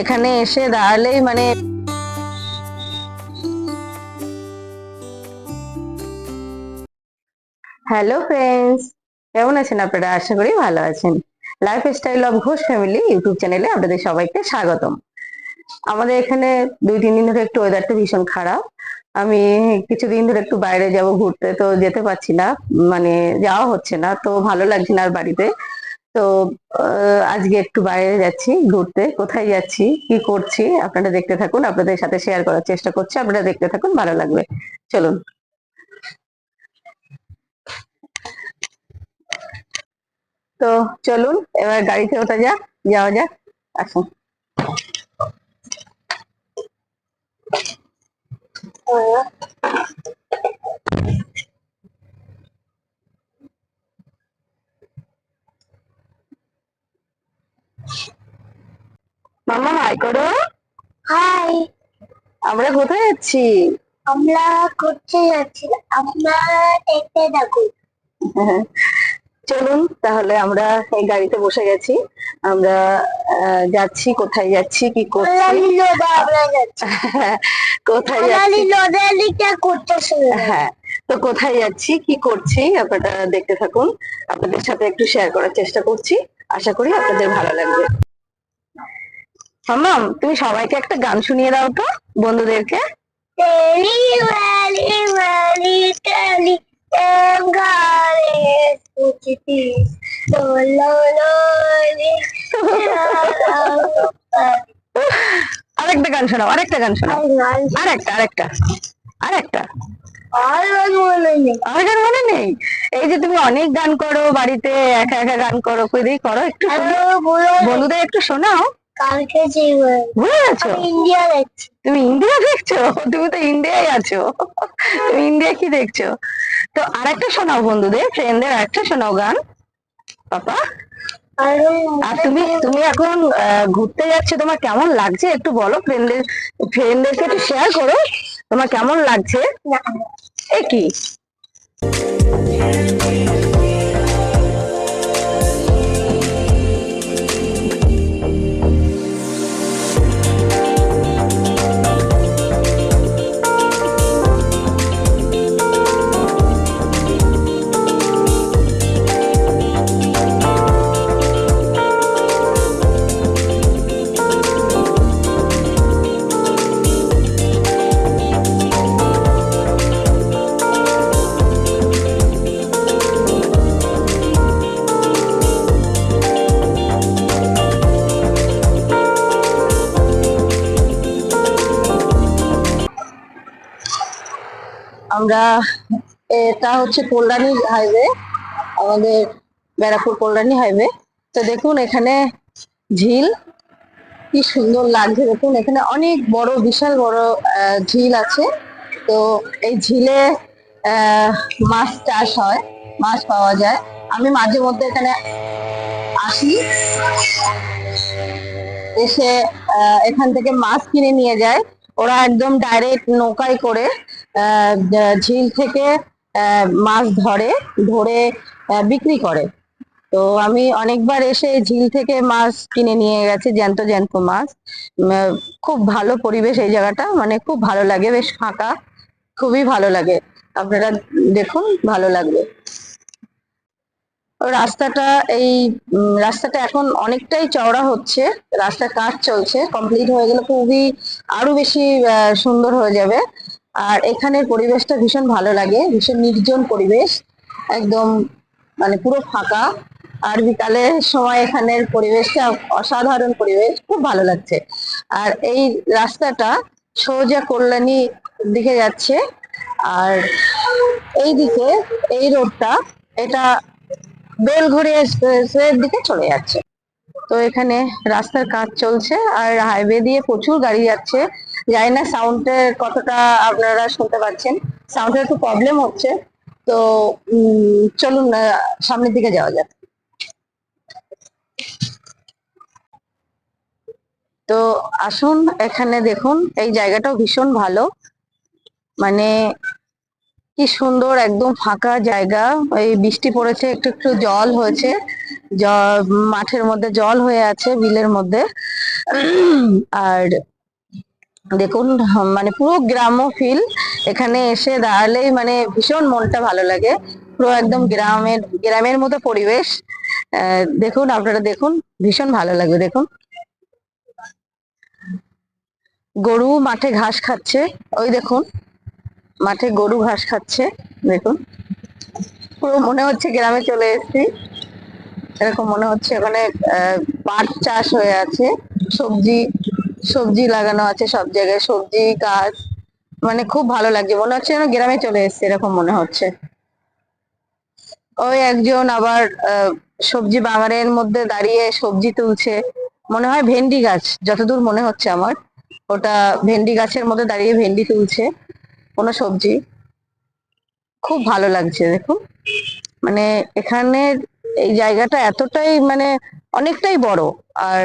এখানে এসে দাঁড়ালেই মানে হ্যালো ফ্রেন্ডস কেমন আছেন আপনারা? আশা করি ভালো আছেন। Lifestyle of Ghosh family YouTube চ্যানেলে আপনাদের সবাইকে স্বাগতম। আমাদের এখানে দুই, তিন দিন ধরে একটু ওয়েদারটা ভীষণ খারাপ। আমি কিছুদিন ধরে একটু বাইরে যাব, ঘুরতে, তো যেতে পারছি না। মানে যাওয়া হচ্ছে না, তো ভালো লাগছে না আর বাড়িতে। তো আজকে একটু বাইরে যাচ্ছি, ঘুরতে। কোথায় যাচ্ছি, কি করছি, আপনারা দেখতে থাকুন। আপনাদের সাথে শেয়ার করার চেষ্টা করছি। আপনারা দেখতে থাকুন, ভালো লাগবে। চলুন। তো, চলুন, এবার গাড়িতে ওঠা যাক, যাওয়া যাক, আসুন। মামা হাই করো। হাই আমরা কোথায় যাচ্ছি? আমরা করতে যাচ্ছি? আমরা দেখতে চলুন তাহলে আমরা এই গাড়িতে বসে গেছি। আমরা যাচ্ছি কোথায় যাচ্ছি কি করছি? কোথায় যাচ্ছি? হ্যাঁ তো কোথায় যাচ্ছি কি করছি আপনারা দেখতে থাকুন। আপনাদের সাথে একটু শেয়ার করার চেষ্টা করছি। আশা করি আপনাদের ভালো লাগবে। মামাম তুমি সবাইকে একটা গান শুনিয়ে দাও তো, বন্ধুদেরকে। আরেকটা গান শোনাও, আরেকটা গান শোনাও। আরেকটা আরেকটা আরেকটা। আর মনে নেই আর গান মনে নেই? এই যে তুমি অনেক গান করো বাড়িতে, একা একা গান করো, কই করো একটু বন্ধুদের একটু শোনাও। কালকে ভুলে গেছো? ইন্ডিয়া যাচ্ছি তুমি ইন্ডিয়া দেখছ? তুমি তো ইন্ডিয়ায় আছো। তুমি ইন্ডিয়া কি দেখছ? তো আরেকটা শোনাও বন্ধুদের ফ্রেন্ডদের আরেকটা শোনাও গান। পাপা? আর তুমি তুমি এখন ঘুরতে যাচ্ছ তোমার কেমন লাগছে? একটু বলো ফ্রেন্ডদের ফ্রেন্ডদেরকে একটু শেয়ার করো। তোমার কেমন লাগছে? এ কি? আমরা এটা হচ্ছে কল্যাণী হাইওয়ে, আমাদের ব্যারাকপুর কল্যাণী হাইওয়ে। তো দেখুন এখানে ঝিল, কি সুন্দর লাগছে দেখুন। এখানে অনেক বড়, বিশাল বড় ঝিল আছে। তো এই ঝিলে মাছ চাষ হয়, মাছ পাওয়া যায়। আমি মাঝে মধ্যে এখানে আসি। এসে এখান থেকে মাছ কিনে নিয়ে যায়। ওরা একদম ডাইরেক্ট নৌকায় করে ঝিল থেকে মাছ ধরে ধরে বিক্রি করে। তো আমি অনেকবার এসে ঝিল থেকে মাছ কিনে নিয়ে গেছি, জ্যান্ত জ্যান্ত মাছ। খুব ভালো পরিবেশ এই জায়গাটা মানে খুব ভালো লাগে, বেশ ফাঁকা, খুবই ভালো লাগে। আপনারা দেখুন, ভালো লাগবে। রাস্তাটা, এই রাস্তাটা এখন অনেকটাই চওড়া হচ্ছে, রাস্তার কাজ চলছে কমপ্লিট হয়ে গেলে খুবই, আরও বেশি সুন্দর হয়ে যাবে। আর এখানের পরিবেশটা ভীষণ ভালো লাগে, ভীষণ নির্জন পরিবেশ, একদম মানে পুরো ফাঁকা। আর বিকালের সময় এখানের পরিবেশটা অসাধারণ পরিবেশ, খুব ভালো লাগছে। আর এই রাস্তাটা সোজা কল্যাণী দিকে যাচ্ছে। আর এই দিকে এই রোডটা, এটা বেলঘড়ি এক্সপ্রেসের দিকে চলে যাচ্ছে। তো এখানে রাস্তার কাজ চলছে, আর হাইওয়ে দিয়ে প্রচুর গাড়ি যাচ্ছে। জানি না সাউন্ডের কতটা আপনারা শুনতে পাচ্ছেন। সাউন্ডের একটু প্রবলেম হচ্ছে। তো চলুন সামনের দিকে যাওয়া যাক। তো, আসুন, এখানে দেখুন, এই জায়গাটাও ভীষণ ভালো। মানে কি সুন্দর, একদম ফাঁকা জায়গা। এই বৃষ্টি পড়েছে, একটু একটু জল হয়েছে। মাঠের মধ্যে জল হয়ে আছে, বিলের মধ্যে। আর দেখুন মানে পুরো গ্রাম্য ফিল এখানে এসে দাঁড়ালেই মানে ভীষণ মনটা ভালো লাগে। পুরো একদম গ্রামের গ্রামের মতো পরিবেশ। দেখুন আপনারা দেখুন ভীষণ ভালো লাগবে দেখুন। গরু মাঠে ঘাস খাচ্ছে ওই দেখুন মাঠে গরু ঘাস খাচ্ছে দেখুন। পুরো মনে হচ্ছে গ্রামে চলে এসেছি। এরকম মনে হচ্ছে ওখানে আহ, পাট চাষ হয়ে আছে সবজি সবজি লাগানো আছে, সব জায়গায় সবজি, গাছ। মানে খুব ভালো লাগছে। মনে হচ্ছে যেন গ্রামে চলে এসেছে, এরকম মনে হচ্ছে। ওই একজন আবার সবজি বাগানের মধ্যে দাঁড়িয়ে সবজি তুলছে। মনে হয় ভেন্ডি গাছ, যতদূর মনে হচ্ছে আমার। ওটা ভেন্ডি গাছের মধ্যে দাঁড়িয়ে ভেন্ডি তুলছে, কোনো সবজি। খুব ভালো লাগছে দেখুন মানে এখানের এই জায়গাটা এতটাই মানে অনেকটাই বড়। আর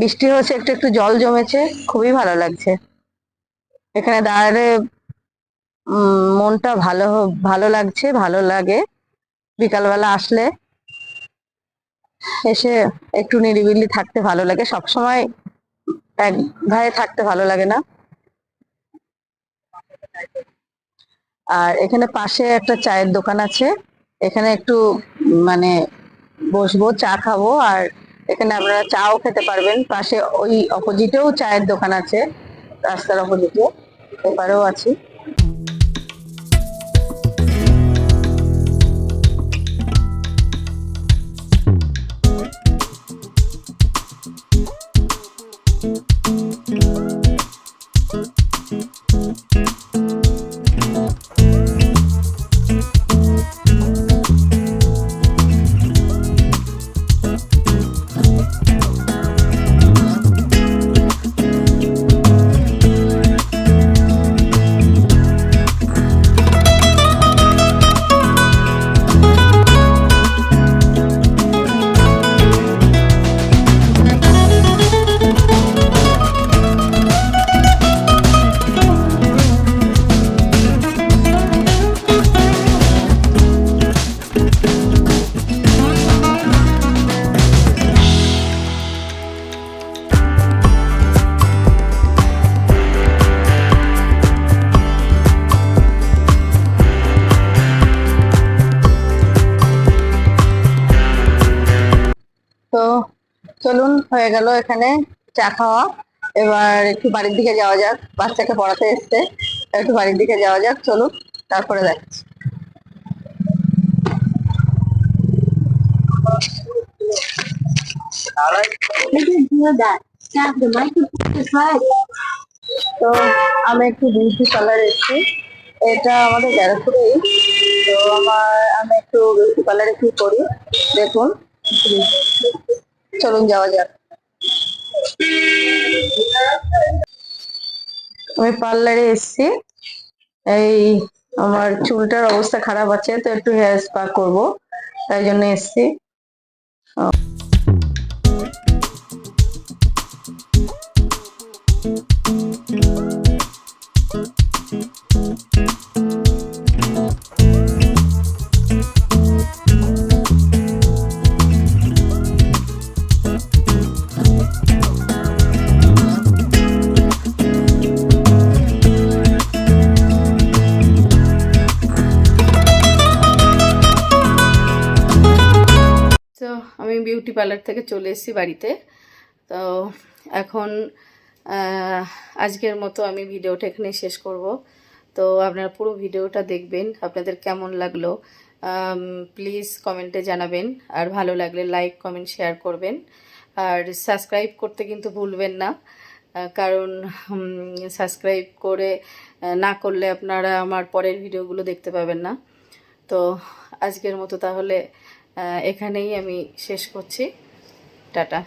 বৃষ্টি হয়েছে, একটু একটু জল জমেছে, খুবই ভালো লাগছে। এখানে দাঁড়ালে মনটা ভালো ভালো লাগছে, ভালো লাগে। বিকালবেলা আসলে এসে একটু নিরিবিলি থাকতে ভালো লাগে। সব সময় এক ধারে থাকতে ভালো লাগে না। আর এখানে পাশে একটা চায়ের দোকান আছে। এখানে একটু মানে বসবো, চা খাব, আর এখানে আপনারা চাও খেতে পারবেন। পাশে ওই অপোজিটেও চায়ের দোকান আছে। রাস্তার অপোজিটে এপারেও আছে। চলুন, হয়ে গেল এখানে চা খাওয়া। এবার একটু বাড়ির দিকে যাওয়া যাক। বাচ্চাকে পড়াতে এসছে একটু বাড়ির দিকে যাওয়া যাক, চলুন, তারপরে দেখাচ্ছি. তো আমি একটু বিউটি পার্লার এসেছি। এটা আমাদের ব্যারাকপুরেই তো আমার, আমি একটু বিউটি পার্লারে কি করি, দেখুন। চলুন যাওয়া যাক। আমি পার্লারে এসছি। এই আমার চুলটার অবস্থা খারাপ আছে, তো একটু হেয়ার স্পা করব, তাই জন্য এসেছি। বিউটি পার্লার থেকে চলে এসেছি বাড়িতে। তো এখন আজকের মতো আমি ভিডিওটা এখানে শেষ করব। তো আপনারা পুরো ভিডিওটা দেখবেন, আপনাদের কেমন লাগল প্লিজ কমেন্টে জানাবেন। আর ভালো লাগলে লাইক কমেন্ট শেয়ার করবেন। আর সাবস্ক্রাইব করতে কিন্তু ভুলবেন না কারণ সাবস্ক্রাইব করে না করলে আপনারা আমার পরের ভিডিওগুলো দেখতে পাবেন না। তো আজকের মতো তাহলে এখানেই আমি শেষ করছি। টাটা।